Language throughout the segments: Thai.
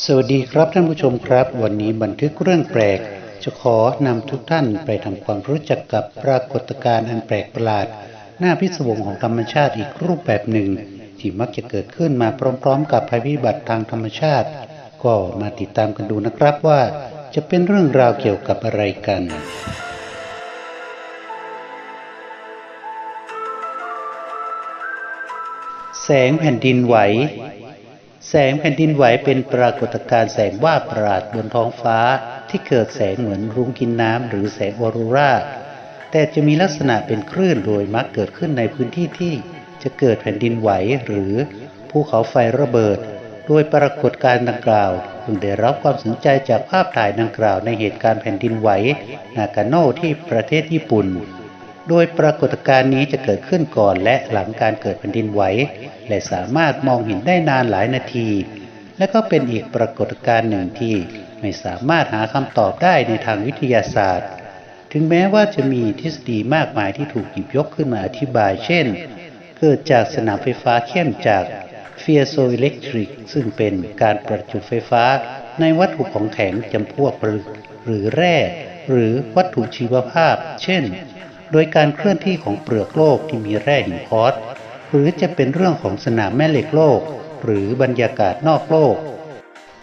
สวัสดีครับท่านผู้ชมครับ วันนี้บันทึกเรื่องแปลก จะขอนำทุกท่านไปทำความรู้จักกับปรากฏการณ์อันแปลกประหลาดหน้าพิศวงของธรรมชาติอีกรูปแบบหนึ่ง ที่มักจะเกิดขึ้นมาพร้อมๆ กับภัยพิบัติทางธรรมชาติ ก็มาติดตามกันดูนะครับว่า จะเป็นเรื่องราวเกี่ยวกับอะไรกันแสงแผ่นดินไหว แสงแผ่นดินไหวเป็นปรากฏการณ์แสงว่าประหลาดบนท้องฟ้าที่เกิดแสงเหมือนรุ้งกินน้ำหรือแสงออโรราแต่จะมีลักษณะเป็นคลื่นโดยมักเกิดขึ้นในพื้นที่ที่จะเกิดแผ่นดินไหวหรือภูเขาไฟระเบิด โดยปรากฏการณ์ดังกล่าวเพิ่งได้รับความสนใจจากภาพถ่ายดังกล่าวในเหตุการณ์แผ่นดินไหว นากาโนที่ประเทศญี่ปุ่น โดยปรากฏการณ์นี้จะเกิดขึ้นก่อนและหลังการเกิดแผ่นดินไหว และสามารถมองเห็นได้นานหลายนาที และก็เป็นอีกปรากฏการณ์หนึ่งที่ไม่สามารถหาคำตอบได้ในทางวิทยาศาสตร์ ถึงแม้ว่าจะมีทฤษฎีมากมายที่ถูกหยิบยกขึ้นมาอธิบาย เช่น เกิดจากสนามไฟฟ้าเข้มจากเฟียโซอิเล็กทริกซึ่งเป็นการประจุไฟฟ้าในวัตถุของแข็งจำพวกหรือหรือแร่ หรือวัตถุชีวภาพ เช่น โดยการเคลื่อนที่ของเปลือกโลกที่มีแร่หินคอสหรือจะเป็นเรื่องของสนามแม่เหล็กโลก หรือบรรยากาศนอกโลก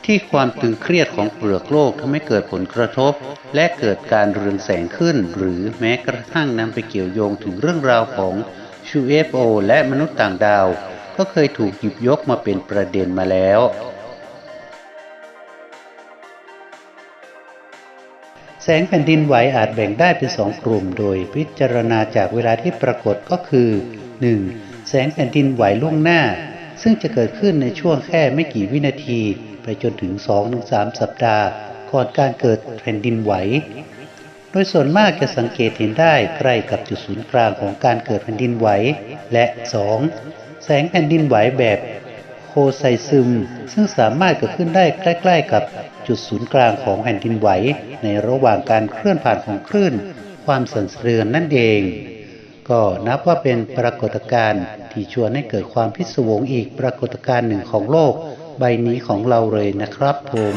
ที่ความตึงเครียดของเปลือกโลกทำให้เกิดผลกระทบ และเกิดการเรืองแสงขึ้น หรือแม้กระทั่งนำไปเกี่ยวโยงถึงเรื่องราวของ UFO และมนุษย์ต่างดาว ก็เคยถูกหยิบยกมาเป็นประเด็นมาแล้ว แสงแผ่นดินไหวอาจแบ่งได้เป็นสองกลุ่ม โดยพิจารณาจากเวลาที่ปรากฏก็คือ 1. แสงแผ่นดินไหวล่วงหน้า ซึ่งจะเกิดขึ้นในช่วงแค่ไม่กี่วินาที ไปจนถึง 2-3 สัปดาห์ก่อนการเกิดแผ่นดินไหว โดยส่วนมากจะสังเกตเห็นได้ใกล้กับจุดศูนย์กลางของการเกิดแผ่นดินไหว และ 2. แสงแผ่นดินไหวแบบโคไซซึม ซึ่งสามารถเกิดขึ้นได้ใกล้ ๆ กับ จุดศูนย์กลางของแผ่นดินไหว ในระหว่างการเคลื่อนผ่านของคลื่น ความสั่นสะเทือนนั่นเอง ก็นับว่าเป็นปรากฏการณ์ที่ชวนให้เกิดความพิศวงอีกปรากฏการณ์หนึ่งของโลก ใบนี้ของเราเลยนะครับผม